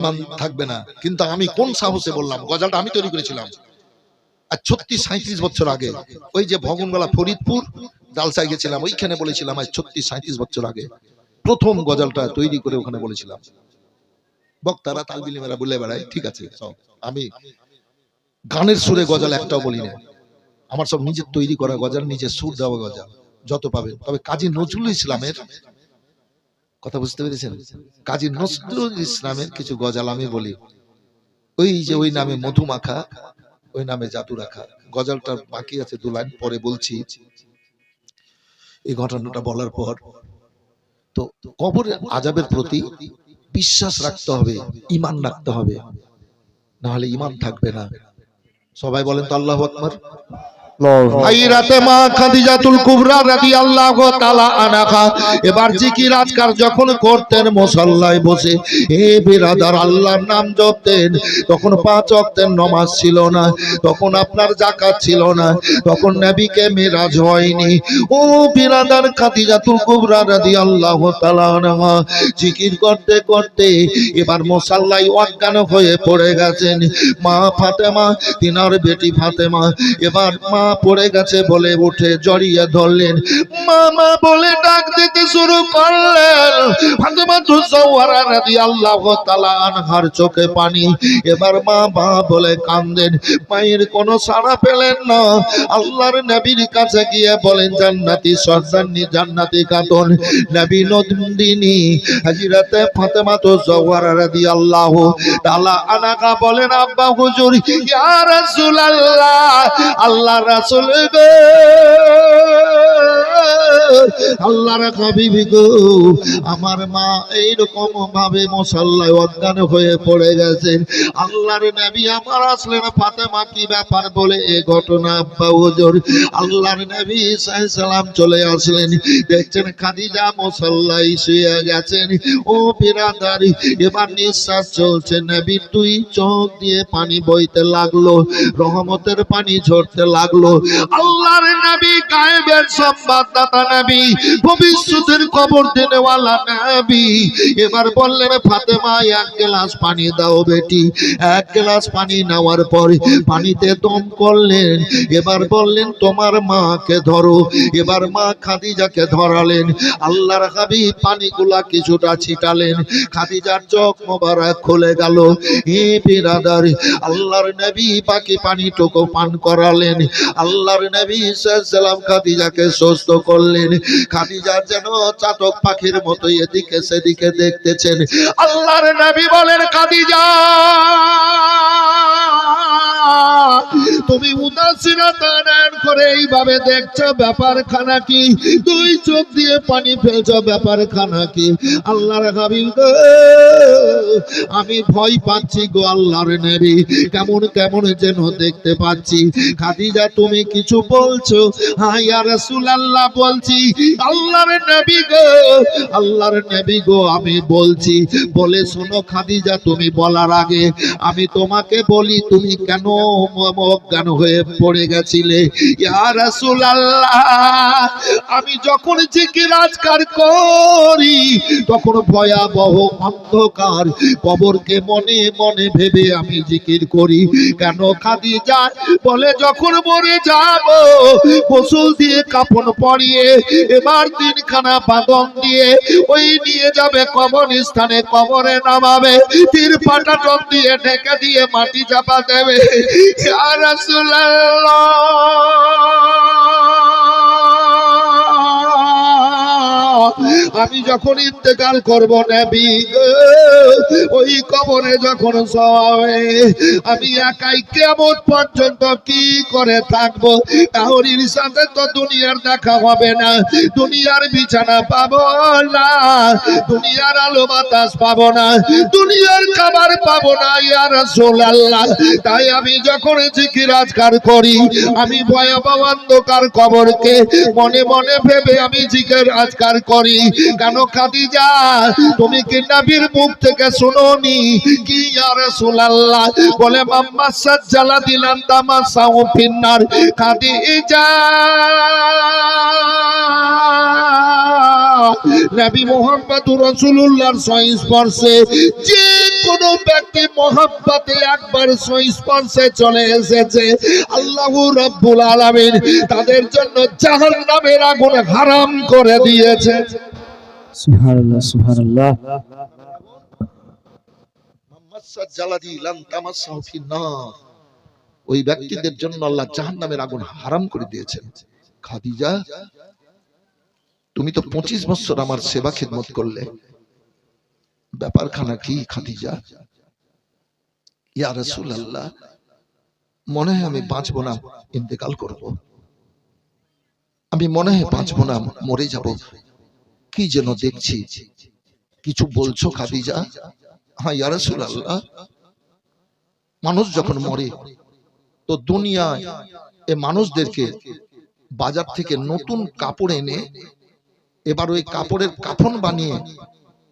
ইমান থাকবে না। কিন্তু আমি কোন সাহসে বললাম? গজালটা আমি তৈরি করেছিলাম। আর ছত্রিশ সাঁত্রিশ বছর আগে, ওই যে ভগনগলা ফরিদপুর ডালসাই গেছিলাম, ওইখানে বলেছিলাম আজ ছত্রিশ সাঁত্রিশ বছর আগে প্রথম গজালটা তৈরি করে ওখানে বলেছিলাম। বক্তারা তালবিলিমেরা বলে বেড়ায়, ঠিক আছে আমি গানের সুরে গজাল একটাও বলি না। আমার সব নিজের তৈরি করা গজাল, নিজের সুর দেওয়া গজাল, যত পাবে। তবে কাজী নজরুল ইসলামের কথা বুঝতে পেরেছেন? কাজী নজরুল ইসলামের কিছু গজাল আমি বলি। ওই যে ওই নামে মধু মাখা ওই নামে জাদু রাখা গজালটা বাকি আছে দু লাইন পরে বলছি। এই ঘটনাটা বলার পর তো কবরের আজাবের প্রতি বিশ্বাস রাখতে হবে ইমান রাখতে হবে। না হলে ইমান থাকবে না। সবাই বলেন তো আল্লাহ আকবার। হাইরাতে মা খাদিজাতুল কুবরা রাদিয়াল্লাহু তাআলা আনহা এবার জিকির আজকার যখন করতেন মুসাল্লায় বসে হে বিরাদার আল্লাহর নাম জপতেন। তখন পাঁচ ওয়াক্তের নামাজ ছিল না তখন আপনার যাকাত ছিল না তখন নবীকে মিরাজ হয়নি। ও বিরাদার খাদিজাতুল কুবরা রাদিয়াল্লাহু তাআলা আনহা জিকির করতে করতে এবার মুসাল্লায় অজ্ঞান হয়ে পড়ে গেছেন। মা ফাতেমা তিনার বেটি ফাতেমা এবার মা পড়ে গেছে বলে উঠে জড়িয়ে ধরলেন। মামা বলে ডাক দিতে শুরু করলেন। জওয়ারা রাদিয়াল্লাহু তাআলা আনহার চোখে পানি। এবার মা মা বলে কান্দেন, মায়ের কোনো সাড়া পেলেন না? আল্লাহর নবীর কাছে গিয়ে বলেন, জান্নাতি সর্দান্নি জান্নাতি কাতন নবী ফাতেমা তু জওয়ারা রাদিয়াল্লাহু তাআলা আনহা বলেন, আব্বা হুজুর, ইয়া রাসূলুল্লাহ, আল্লাহ রাসূল গো, আল্লাহর হাবিবি গো, আমার মা এইরকম ভাবে মশাল্লায় অজ্ঞান হয়ে পড়ে গেছেন। আল্লাহর নবী আমার আসলেন ফাতেমা কি ব্যাপার বলে এ ঘটনা, আব্বা হুজুর। আল্লাহর নবী সালাম চলে আসলেন। দেখছেন খাদিজা মশাল্লায় শুয়ে গেছেন। ও বিরাদারি, এবার নিঃশ্বাস চলছে। নবী তুই চোখ দিয়ে পানি বইতে লাগল, রহমতের পানি ঝরতে লাগল। আল্লাহর নবী গায়েবের সংবাদদাতা নবী, ভবিষ্যতের খবর দেনেওয়ালা নবী। এবার বললেন ফাতেমা, এক গ্লাস পানি দাও বেটি। এক গ্লাস পানি নেওয়ার পরে পানিতে দম করলেন। এবার বললেন, তোমার মাকে ধরো। এবার মা খাদিজাকে ধরালেন। আল্লাহর হাবিব পানিগুলা কিছুটা ছিটালেন। খাদিজার চোখ মোবারক খুলে গেল। হে বিরাদার, আল্লাহর নবী বাকি পানিটুকু পান করালেন। আল্লাহর নবী সাল্লাম খাদিজাকে সুস্থ করলেন। খাদিজা যেন চাতক পাখির মতো এদিকে সেদিকে দেখতেছেন। আল্লাহর নবী বলেন খাদিজা তুমি উদাসীনতা দান করে এইভাবে দেখছ ব্যাপার খানা কি? দুই চোখ দিয়ে পানি ফেলছো ব্যাপার খানা কি? আল্লাহর হাবিব আমি ভয় পাচ্ছি গো আল্লাহর নবী। কেমন কেমন যেন দেখতে পাচ্ছি। খাদিজা, তুমি কিছু বলছো? হ্যাঁ ইয়া রাসূলুল্লাহ, বলছি, আল্লাহর নবী গো, আল্লাহর নবী গো, আমি বলছি, বলে শোনো খাদিজা, তুমি বলার আগে। আমি তোমাকে বলি, তুমি কেন অজ্ঞান হয়ে পড়ে গেছিলে। ইয়া আমি যখন জিকির আজকার করি, তখন ভয়াবহ অন্ধকার কবরকে মনে মনে ভেবে আমি জিকির করি। কেন খাদিজা? বলে, যখন মরে যাব, গোসল দিয়ে কাপড় পরিয়ে, এবার তিনখানা বাদন দিয়ে ওই নিয়ে যাবে কবর স্থানে কবরে নামাবে, তীর পাটাটন দিয়ে ঢেকে দিয়ে মাটি চাপা দেবে। আর রাসূলুল্লাহ! আমি যখন ইন্তেকাল করব নবী ওই কবরে যখন সবে আমি একাই কেমন পর্যন্ত কি করে থাকব? কাহরির সাথে তো দুনিয়ার দেখা হবে না। দুনিয়ার বিছানা পাব না, দুনিয়ার আলো বাতাস পাবো না, দুনিয়ার খাবার পাবো না ইয়ার আল্লাহ তাই আমি যখন জিকির আজকার করি, আমি ভয়াবহ অন্ধকার কবরকে মনে মনে ভেবে আমি জিকির আজকার করি। তুমি কি নবীর মুখ থেকে শুনোনি? কি বলে, মাম্মা খাদিজা নবী সংস্পর্শে যে কোন ব্যক্তি মহাব্বতে একবার স্পর্শে চলে এসেছে। আল্লাহ রাব্বুল আলামিন তাদের জন্য জাহান্নামের আগুন হারাম করে দিয়েছে। সুবহানাল্লাহ সুবহানাল্লাহ। ওই ব্যক্তিদের জন্য আল্লাহ জাহান্নামের আগুন হারাম করে দিয়েছেন। খাদিজা, তুমি তো পঁচিশ বছর আমার সেবা খিদমত করলে। ব্যাপারখানা কি, খাদিজা? ইয়া রসুল আল্লাহ মনে হয় আমি বাঁচবো না, ইন্তেকাল করব। আমি মনে হয় বাঁচবো না, মরে যাব। কি যেন দেখছি? কিছু বলছো খাদিজা? হ্যাঁ ইয়া রসুল আল্লাহ মানুষ যখন মরে, তো দুনিয়ায় এ মানুষদেরকে বাজার থেকে নতুন কাপড় এনে, এবার ওই কাপড়ের কাফন বানিয়ে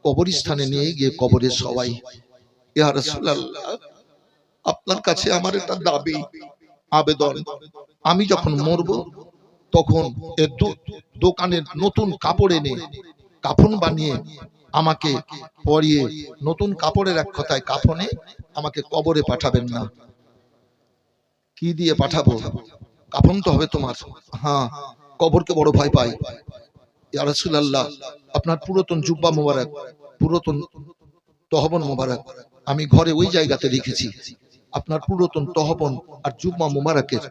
কবরস্থানে নিয়ে গিয়ে কবরে সবাই আপনার কাছে আমার একটা দাবি, আবেদন। আমি যখন মরব তখন দোকানের নতুন কাপড় এনে কাফন বানিয়ে আমাকে পরিয়ে নতুন কাপড়ের এক কথায় কাফনে আমাকে কবরে পাঠাবেন না। কি দিয়ে পাঠাবো? কাফন তো হবে তোমার। হ্যাঁ কবরকে বড় ভয় পাই ইয়া রাসূলুল্লাহ, আপনার পুরাতন জুব্বা মোবারক, পুরাতন তহবন মোবারক আমি ঘরে ওই জায়গাতে রেখেছি। আপনার পুরাতন তহবন আর জুব্বা মোবারকের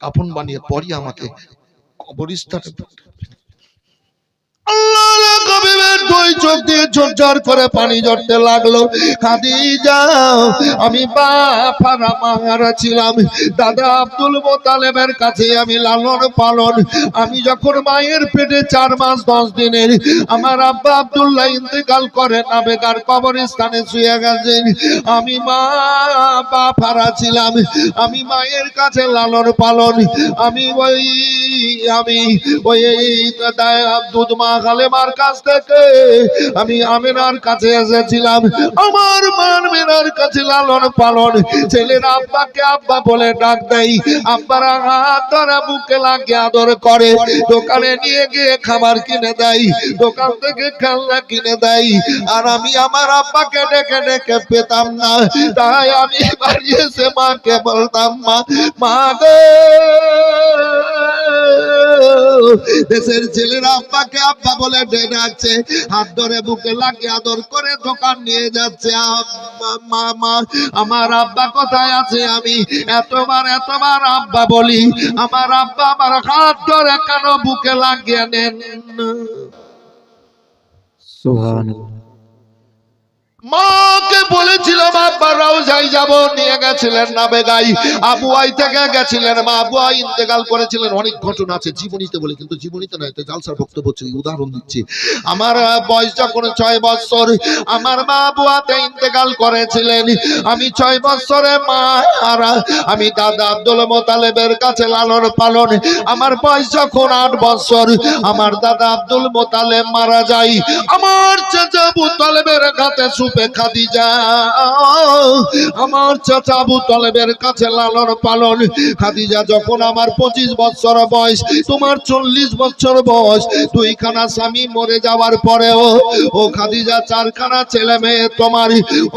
কাফন বানিয়ে পরই আমাকে কবরস্থানে পানি লাগল। খাদিজা, আমি বাপারা মাহারা ছিলাম। দাদা আব্দুল আমি লালন পালন। আমি যখন মায়ের পেটে চার মাস, দশ দিনের, আমার আব্বা আব্দুল্লাহ ইন্তেকাল করে না, বেকার কবরস্থানে শুয়ে গেছেন। আমি মা বাপারা ছিলাম। আমি মায়ের কাছে লালন পালন। আমি ওই আমি ওই দুধ মা খালেমার কাছ থেকে আমি আমিনার কাছে এসেছিলাম। আমার মান মিনার কাছে লালন পালন। ছেলের আব্বাকে আব্বা বলে ডাক দেয় আব্বারা হাত ধরা বুকে লাগে আদর করে। দোকানে নিয়ে গিয়ে খাবার কিনে দেয় দোকান থেকে খেলনা কিনে দেয় আর আমি আমার আব্বাকে ডেকে ডেকে পেতাম না। তাই আমি বাড়ি এসে মাকে বলতাম, মা মা গো! দেশের ছেলেরা আব্বাকে আব্বা বলে ডাকছে হাত ধরে বুকে লাগিয়ে আদর করে দোকান নিয়ে যাচ্ছে। আব্বা, আমার আব্বা কোথায় আছে আমি? এতবার এতবার আব্বা বলি আমার আব্বা আমার হাত ধরে কেন বুকে লাগিয়ে নেন মাকে থেকে গেছিলেন, মা করেছিলেন। অনেক ঘটনা উদাহরণ দিচ্ছি। আমার ছয় আমার মা ইন্তেকাল করেছিলেন। আমি ছয় বছরে মা আর, আমি দাদা আব্দুল মোতালেবের কাছে লালন পালন। আমার বয়স যখন আট বছর, আমার দাদা আব্দুল মোতালেব মারা যায়। আমার চাচা আবু তালেবের কাছে সুপে খাদিজা। আমার চাচা আবু তালেবের কাছে লালন পালন। খাদিজা, যখন আমার পঁচিশ বছর বয়স, তোমার চল্লিশ বছর বয়স, দুইখানা স্বামী মরে যাওয়ার পরেও, ও খাদিজা, চারখানা ছেলে মেয়ে তোমার,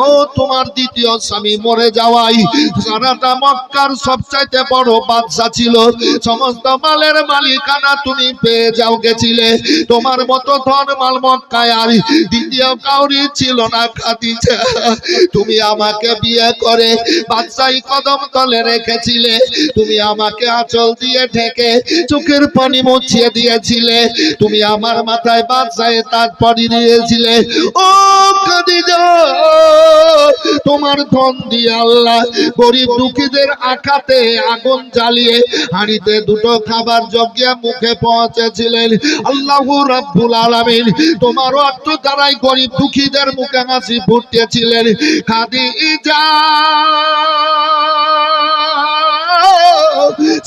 ও তোমার দ্বিতীয় স্বামী মরে যাওয়াই সারাটা মক্কার সবচাইতে বড় বাদশা ছিল। সমস্ত মালের মালিকানা তুমি পেয়ে যাও গেছিলে। তোমার মতো ধন মাল মক্কায় আর দ্বিতীয় কাউরি ছিল না খাদিজা। তুমি আমাকে বিয়ে করে বাদশাহী কদম তলে রেখেছিলে। তুমি আমাকে আঁচল দিয়ে ঢেকে চোখের পানি মুছিয়ে দিয়েছিলে। তুমি আমার মাথায় বাদশাহে তাজ পরি দিয়েছিলে। ও তোমার ধন দিয়ে আল্লাহ গরিব দুঃখীদের আখাতে আগুন জ্বালিয়ে হাঁড়িতে দুটো খাবার যজ্ঞে মুখে পৌঁছেছিলেন। আল্লাহ রাব্বুল আলামিন তোমার অর্থ দ্বারাই গরিব দুঃখীদের মুখে হাসি ফুটিয়েছিলেন। খাদিজা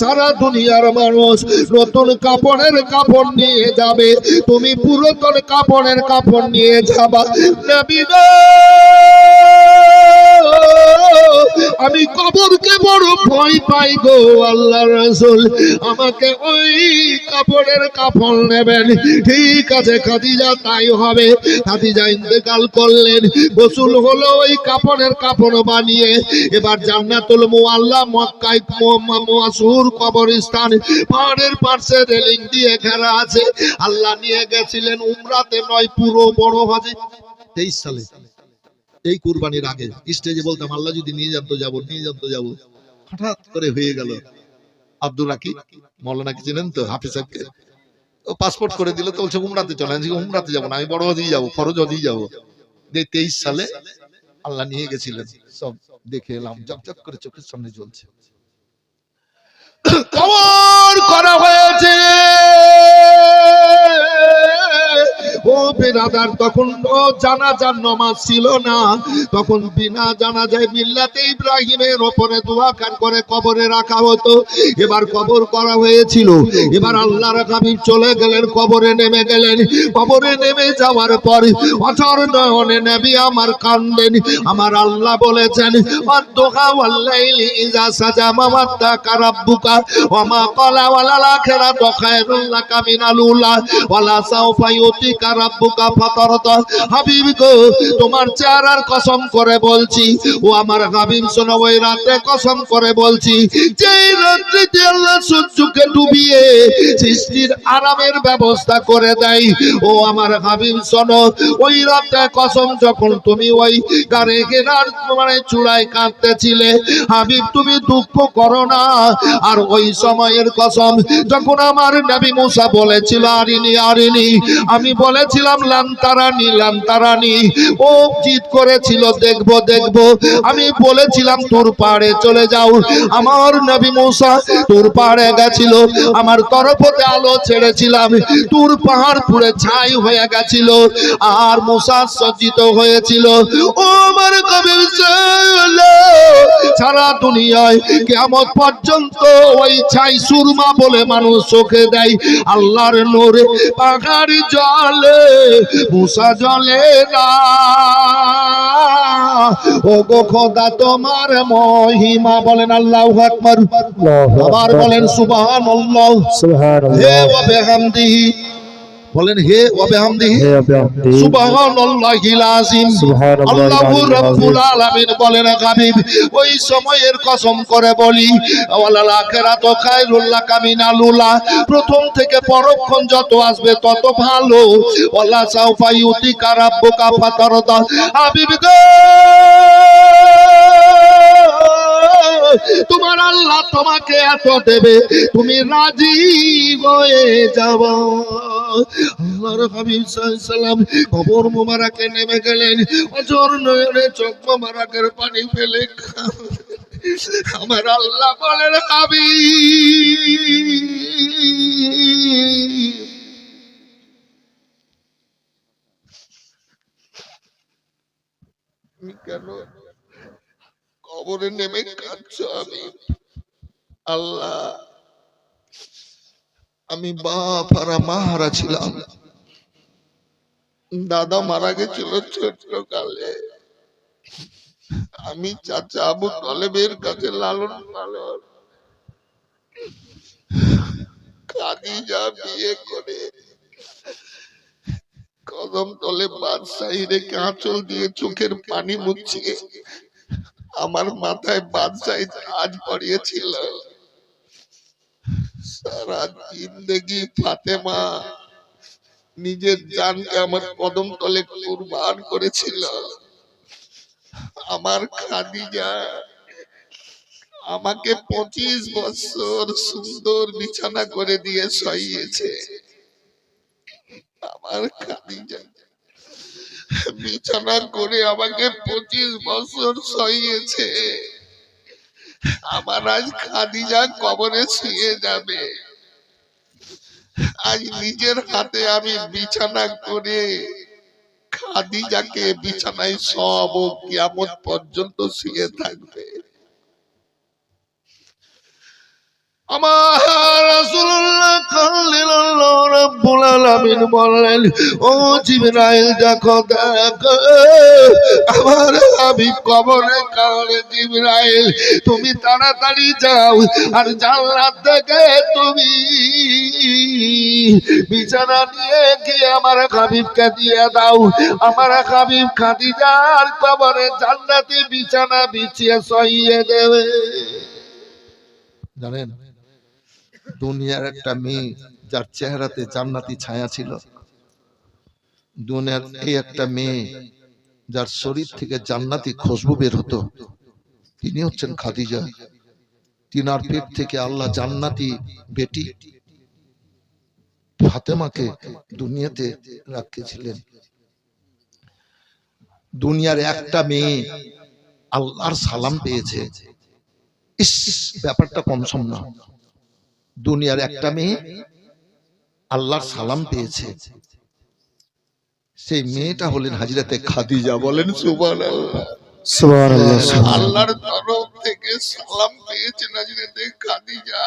সারা দুনিয়ার মানুষ নতুন কাপড়ের কাপড় নিয়ে যাবে। তুমি পুরাতন কাপড়ের কাপড় নিয়ে যাবা। নবী আমি কবরকে বড় ভয় পাই গো আল্লাহ রসুল। আমাকে ওই কাপড়ের কাপড় নেবেন। ঠিক আছে, খাদিজা, তাই হবে। খাদিজা ইন্তেকাল করলেন। গোসল হলো ওই কাপড়ের কাপড় বানিয়ে এবার জান্নাতুল মুআল্লা মক্কায় মাসুর কবরস্থান পাহাড়ের পাশে রেলিং দিয়ে ঘেরা আছে। আল্লাহ নিয়ে গেছিলেন উমরাতে নয়, পুরো বড় হজে। তেইশ সালে। এই কুরবানির আগে স্টেজে বলতাম, আল্লাহ যদি নিয়ে যান তো যাব, নিয়ে যান তো যাব। হঠাৎ করে হয়ে গেল। আব্দুল রাকি মৌলানা কি চিনেন তো, হাফিজ সাহেবকে? ও পাসপোর্ট করে দিল, তো বলছে, উমরাতে চলে আমি উমরাতে যাব না, আমি বড় হজেই যাব, ফরজ হজেই যাব। তেইশ সালে আল্লাহ নিয়ে গেছিলেন। সব দেখে এলাম জকজক করে চোখের সামনে জ্বলছে। কবর করা হয়েছে। ও বেরাদার তখন ও জানাজার নমাজ ছিল না। তখন বিনা জানাজায় মিল্লাতে ইব্রাহিমের ওপরে দোয়া করে কবরে রাখা হতো। এবার কবর করা হয়েছিল। এবার আল্লাহর হাবিব চলে গেলেন, কবরে নেমে গেলেন। কবরে নেমে যাওয়ার পর অচর নয়নে নবী আমার কান্দেন। আমার আল্লাহ বলেছেন, অদ্দোহা ওয়াল্লাইলি সাজা মামাত্তা কারাব্বুকা ওমা কলা ওয়ালা লাখিরা রাব্বুকা ফাতারদা হাবিব গো, তোমার চেহারার কসম করে বলছি। ও আমার হাবিব ওই রাতে কসম করে বলছি। যে রাত্রিতে আল্লাহ সূর্যকে ডুবিয়ে সৃষ্টির আরামের ব্যবস্থা করে দেয়, ও আমার হাবিব, শোনো, ওই রাতে কসম যখন তুমি ওই গাড়ি কেনার মানে চূড়ায় কাঁদতেছিলে, হাবিব, তুমি দুঃখ করো না। আর ওই সময়ের কসম যখন আমার নবী মুসা বলেছিল, আরিনি আরিনি, আমি বলেছিলাম লান্তারানি লান্তারানি। ও জিদ করেছিল, দেখব দেখব। আমি বলেছিলাম, তোর পাহাড়ে চলে যাও। আমার নবী মুসা তোর পাহাড়ে গেছিল, আমার তরফতে আলো ছেড়েছিলাম। তোর পাহাড় পুরে ছাই হয়ে গেছিল, আর মুসা সজ্জিত হয়েছিল। ও আমার কবির সারা দুনিয়ায় কেমন পর্যন্ত ওই ছাই সুরমা বলে মানুষ চোখে দেয়। আল্লাহর নোরে পাহাড় জলে মুসা জলে না ও গো খোদা তোমার মহিমা বলেন আল্লাহ আকবার। আবার বলেন সুবহানাল্লাহ। সুবহানাল্লাহ। হে ওয়া বিহামদিহি বলেন হে ওয়া বিহামদিহি হে আব্দি সুবহানাল্লাহিল আযীম আল্লাহু। রাব্বুল আলামিন বলেন হাবিব ওই সময়ের কসম করে বলি ওয়ালাল আখিরাতু খায়রুল লাকা মিনাল প্রথম থেকে পরক্ষণ যত আসবে তত ভালো ওয়ালা সাউফা ইউতিকা রাব্বুকা ফাতারদা হাবিব গো তোমার আল্লাহ তোমাকে এত দেবে তুমি রাজি হয়ে যাব আল্লাহর হাবিব সাল্লাম কবর মোবারকে নেমে গেলেন। অজর নয়নে চোখ মোবারকের পানি ফেলে আমার আল্লাহ বলেন তুমি কেন কবরে নেমে কাঁদছ আমি আল্লাহ আমি বাপ আর মা হারা ছিলাম। দাদা মারা গেছিল ছোট্ট কালে আমি চাচা আবু তলেবের কাছে লালন পালন। খাদিজা বিয়ে করে কদম তলে বাদশাহী রেখে আঁচল দিয়ে চোখের পানি মুছিয়ে আমার মাথায় বাদশাহী আজ পড়িয়েছিল সারা জিন্দগি ফাতেমা নিজের জানকে আমার কদম তলে কুরবান করেছিল। আমার খাদিজা আমাকে পঁচিশ বছর সুন্দর বিছানা করে দিয়ে সইয়েছে আমার খাদিজা বিছানা করে আমাকে পঁচিশ বছর সইয়েছে আমার আজ খাদিজা কবরে শুয়ে যাবে। আজ নিজের হাতে আমি বিছানা করে খাদিজাকে বিছানায় সব ও কিয়ামত পর্যন্ত শুয়ে থাকবে। আমার ও তুমি তাড়াতাড়ি যাও আর তুমি বিছানা নিয়ে গিয়ে আমার হাবিবকে দিয়ে দাও। আমার হাবিব খাদিজার কবরে জান্নাতি বিছানা বিছিয়ে সইয়ে দেবে। জানেন? দুনিয়ার একটা মেয়ে যার চেহারাতে জান্নাতি ছায়া ছিল। দুনিয়ার এই একটা মেয়ে যার শরীর থেকে জান্নাতি খুশবু বের হতো। তিনি হচ্ছেন খাদিজা। তিনার পেট থেকে আল্লাহ জান্নাতি বেটি ফাতেমাকে দুনিয়াতে রাখিয়েছিলেন। দুনিয়ার একটা মেয়ে আল্লাহর সালাম পেয়েছে। ইস, ব্যাপারটা কম সম না দুনিয়ার একটা মেয়ে আল্লাহর সালাম পেয়েছে সেই মেয়েটা হলেন হাজিরাতে খাদিজা বলেন সুবান সুবহানাল্লাহ। আল্লাহর তরফ থেকে সালাম পেয়েছেন হাজিরাতে খাদিজা।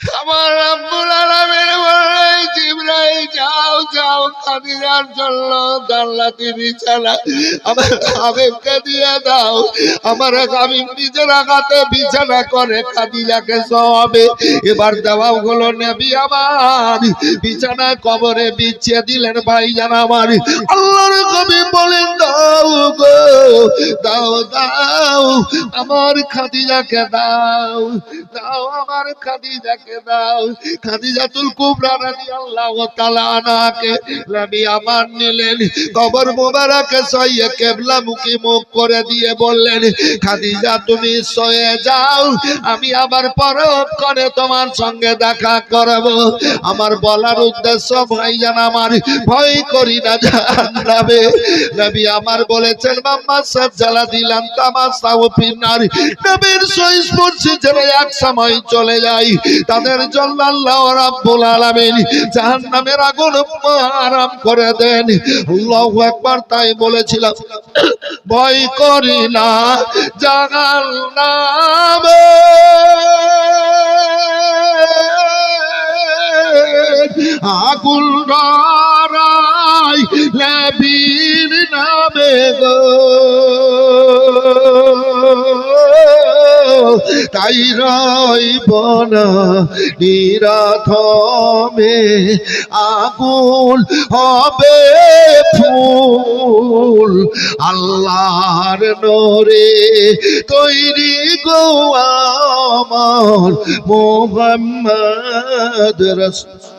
আমার আব্বুল বলে যাও যাও জন্য বিছানা আমার হাবিবকে দিয়ে দাও। আমার নিজের আঘাতে বিছানা করে খাদিজাকে সবে এবার দেওয়া হলো, নবী আমার বিছানায় কবরে বিছিয়ে দিলেন ভাইজান আমার। আল্লাহর কবি বলেন, দাও গো, দাও দাও, আমার খাদিজাকে দাও দাও আমার খাদিজাকে আমার করে তোমার সঙ্গে দেখা করব। আমার বলার উদ্দেশ্য ভাইজান আমার ভয় করি না, জানাবে। নবী আমার বলেছেন, মাম্মা সাজ্জালা দিলাম তামাসাও ফিন্নার নবীর সই স্পর্শে যারা এক সময় চলে যায় তাদের জন্য আল্লাহ রাব্বুল আলামিন জাহান্নামের আগুন আরাম করে দেন। আল্লাহু আকবার তাই বলেছিলাম, ভয় করি না, জাহান্নাম। আগুন ডরাই নবীর নামে গো তাই রইব না নিরাথমে, আগুন হবে ফুল। আল্লাহর নরে তৈরি গো আমার মোহাম্মদ রাসূল।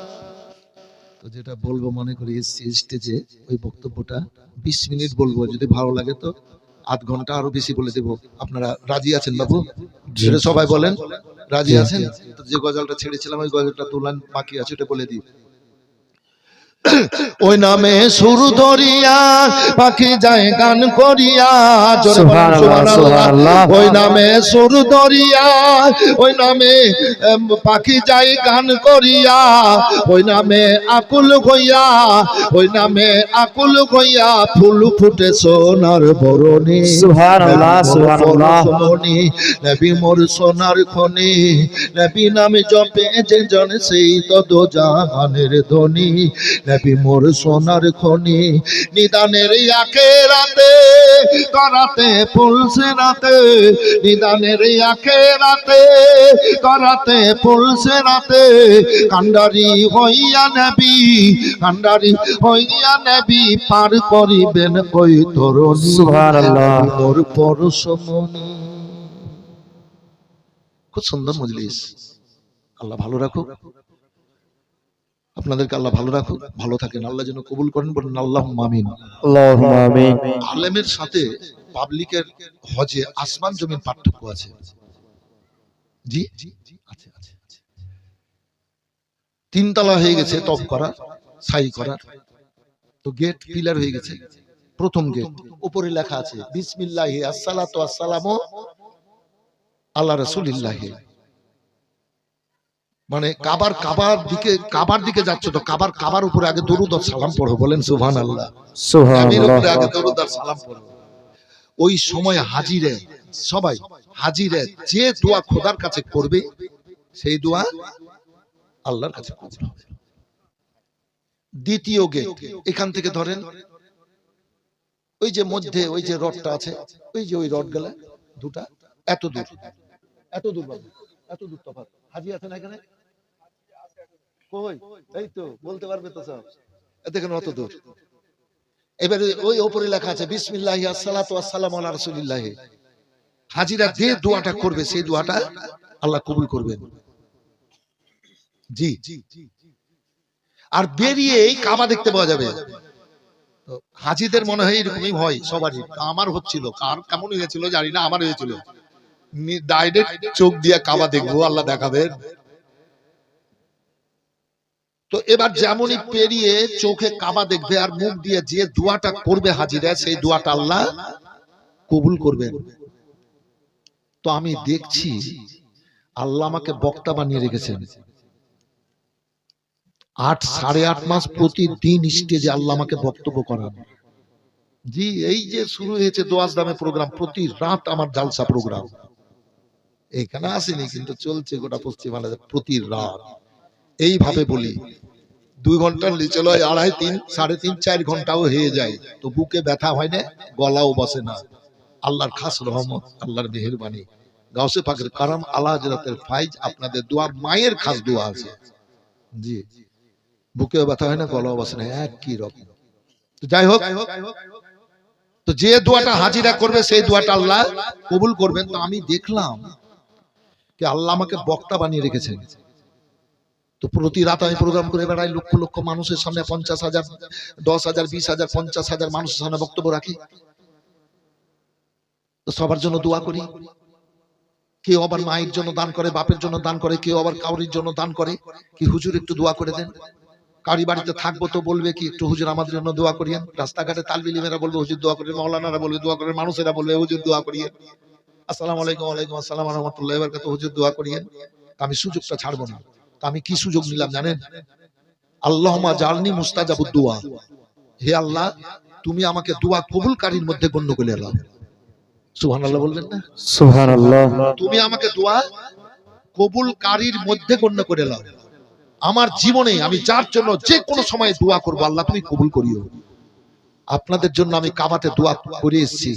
তো যেটা বলব মনে করি স্টেজে ওই বক্তব্যটা বিশ মিনিট বলব, যদি ভালো লাগে তো আধ ঘণ্টা আরও বেশি বলে দেবো। আপনারা রাজি আছেন বাবু? সবাই বলেন। রাজি আছেন? যে গজলটা ছেড়েছিলাম, ওই গজলটা তোলান, বাকি আছে ওটা বলে দিই। ওই নামে সুর ধরিয়া পাখি যায় গান করিয়া। ওই নামে সুর ধরিয়া ওই নামে পাখি যায় গান করিয়া ওই নামে আকুল হইয়া ওই নামে আকুল হইয়া ফুল ফুটে সোনার বরণী। নবী মোর সোনার খনি নবী নামে জপে যে জন সেই তদ জাহানের ধ্বনি নবী মোর সোনার খনি। নিদানের আখে রাতে করাতে পুলসে রাতে। নিদানের আখে রাতে করাতে পুলসে রাতে। কান্ডারি হইয়া নবী কান্ডারি হইয়া নবী পার করিবেন কই সুবহানাল্লাহ। মোর পরশমণি খুব সুন্দর মজলিস। আল্লাহ ভালো রাখুক। আপনাদেরকে আল্লাহ ভালো রাখুক ভালো থাকেন। আল্লাহ যেন কবুল করেন বলেন আল্লাহ মামিন আলেমের সাথে পাবলিকের হজে আসমান জমিন পার্থক্য আছে। জি? আছে আছে আছে। তিনতলা হয়ে গেছে টপ করা সাই করা। তো গেট পিলার হয়ে গেছে প্রথম গেট উপরে লেখা আছে বিসমিল্লাহ আসসালাতু আসসালামু আল্লাহ রাসূলিল্লাহ। মানে কাবার কাবার দিকে কাবার দিকে যাচ্ছে তো কাবার কাবার উপরে আগে দরুদ আর সালাম পড়ো বলেন সুবহানাল্লাহ। আমির উপরে আগে সুবহানাল্লাহ দরুদ আর সালাম পড়ো। ওই সময় হাজিরে সবাই হাজিরে যে দোয়া খোদার কাছে করবে সেই দোয়া আল্লাহর কাছে কবুল হবে। দ্বিতীয় গেট এখান থেকে ধরেন ওই যে মধ্যে ওই যে রডটা আছে ওই যে ওই রড গেলা দুটা এত দূর এত দূর এত দূর তফাৎ হাজি আছেন এখানে? কই? এই তো, বলতে পারবে তো সব। দেখেন অত দূর। ওই ওপরে লেখা আছে আসসালাতু আলা হাজিরা যে দোয়াটা করবে, সেই দোয়াটা আল্লাহ কবুল করবেন। জি আর বেরিয়ে এই কাবা দেখতে পাওয়া যাবে। হাজিদের মনে হয় এরকমই হয় সবারই। আমার হচ্ছিল, কার কেমন হয়েছিল জানি না, আমার হয়েছিল। ডাইরেক্ট চোখ দিয়ে কাবা দেখব, আল্লাহ দেখাবেন। তো এবার যেমনই পেরিয়ে চোখে কাবা দেখবে আর মুখ দিয়ে যে দোয়াটা করবে হাজিরা সেই দোয়াটা আল্লাহ কবুল করবেন। তো আমি দেখছি আল্লাহ আমাকে বক্তা বানিয়ে রেখেছেন। আট সাড়ে আট মাস প্রতিদিন স্টেজে আল্লাহ আমাকে বক্তব্য করান। জি এই যে শুরু হয়েছে দোয়াজ দামে প্রোগ্রাম প্রতি রাত আমার জালসা প্রোগ্রাম এখানে আসেনি কিন্তু চলছে গোটা পশ্চিম বাংলাদেশ প্রতি রাত। এইভাবে বলি দুই ঘণ্টার নিচে লয় আড়াই তিন সাড়ে তিন চার ঘন্টাও হয়ে যায়। তো বুকে ব্যথা হয় না গলাও বসে না। আল্লাহর খাস রহমত আল্লাহর মেহেরবানি। গাউসে পাকের কারাম আল্লাহ হজরতের ফাইজ আপনাদের দোয়া মায়ের খাস দোয়া আছে। জি। বুকেও ব্যথা হয় না গলাও বসে না একই রকম। তো যাই হোক তো যে দোয়াটা হাজিরা করবে সেই দোয়াটা আল্লাহ কবুল করবেন। তো আমি দেখলাম যে আল্লাহ আমাকে বক্তা বানিয়ে রেখেছেন। তো প্রতি রাত আমি প্রোগ্রাম করে বেড়াই, লক্ষ লক্ষ মানুষের সামনে পঞ্চাশ হাজার, দশ হাজার, বিশ হাজার, পঞ্চাশ হাজার মানুষের সামনে বক্তব্য রাখি। সবার জন্য দোয়া করি। কেউ আবার মায়ের জন্য দান করে, বাপের জন্য দান করে, কেউ আবার কাউরির জন্য দান করে, কি হুজুর একটু দোয়া করে দেন। কারি বাড়িতে থাকব তো বলবে কি, একটু হুজুর আমাদের জন্য দোয়া করিয়েন। রাস্তাঘাটে তালবিলিমেরা বলবে, হুজুর দোয়া করিয়েন মৌলানারা বলবে, দোয়া করেন মানুষেরা বলবে, হুজুর দোয়া করিয়েন। আসসালামু আলাইকুম, ওয়ালাইকুম আসসালাম রহমতুল্লাহ এবার কত হুজুর দোয়া করিয়েন। আমি সুযোগটা ছাড়বো না। আমি কি সুযোগ নিলাম জানেন? আল্লাহমা জালনি মুস্তাজাবুদ দোয়া। হে আল্লাহ তুমি আমাকে দোয়া কবুলকারীর মধ্যে গণ্য করে এলাম সুবহানাল্লাহ বলবেন না? সুবহানাল্লাহ। তুমি আমাকে দোয়া কবুলকারীর মধ্যে গণ্য করে এলাম আমার জীবনে আমি যার জন্য যে কোনো সময় দোয়া করব আল্লাহ তুমি কবুল করিও। আপনাদের জন্য আমি কাবাতে দোয়া করে এসেছি।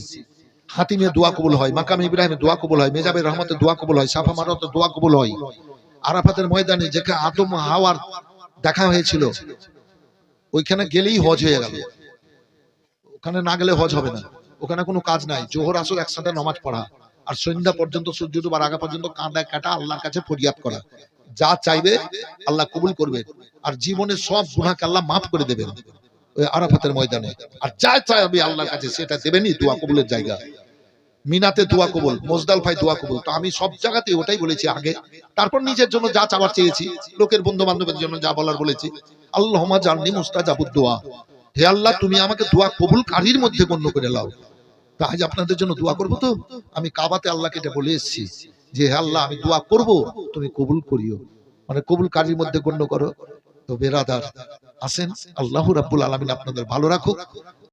হাতিমে দোয়া কবুল হয় মাকাম ইব্রাহিমে দোয়া কবুল হয় মেজাবের রহমতে দোয়া কবুল হয় সাফা মারতে দোয়া কবুল হয়। আরাফাতের ময়দানে যেখানে আদম হাওয়ার দেখা হয়েছিল, ওইখানে গেলেই হজ হয়ে গেল। ওখানে না গেলে হজ হবে না। ওখানে কোনো কাজ নাই। জোহর, আসর একসাথে নামাজ পড়া। আর সন্ধ্যা পর্যন্ত, সূর্য ডুবার আগা পর্যন্ত কাঁদা কাটা আল্লাহর কাছে ফরিয়াদ করা। যা চাইবে আল্লাহ কবুল করবে। আর জীবনে সব গুনাহকে আল্লাহ মাফ করে দেবেন ওই আরাফাতের ময়দানে। আর যা চাইবে আল্লাহর কাছে, সেটা দেবেনই দোয়া কবুলের জায়গা। মিনাতে দোয়া কবুল মোজদাল ভাই দোয়া কবুল। তো আমি সব জায়গাতে ওটাই বলেছি আগে। তারপর নিজের জন্য যা চাওয়ার চেয়েছি লোকের বন্ধু বান্ধবের জন্য যা বলার বলেছি। আল্লাহমা জাননি মুস্তাজাবুদ দোয়া। হে আল্লাহ তুমি আমাকে দোয়া কবুল কারীর মধ্যে গণ্য করে লাও। তা আজ আপনাদের জন্য দোয়া করব তো? আমি কাবাতে আল্লাহকে এটা বলে এসেছি যে হে আল্লাহ আমি দোয়া করব তুমি কবুল করিও। মানে কবুল কারির মধ্যে গণ্য করো। তো বেরাদার আসেন আল্লাহ রাব্বুল আলামিন আপনাদের ভালো রাখুক।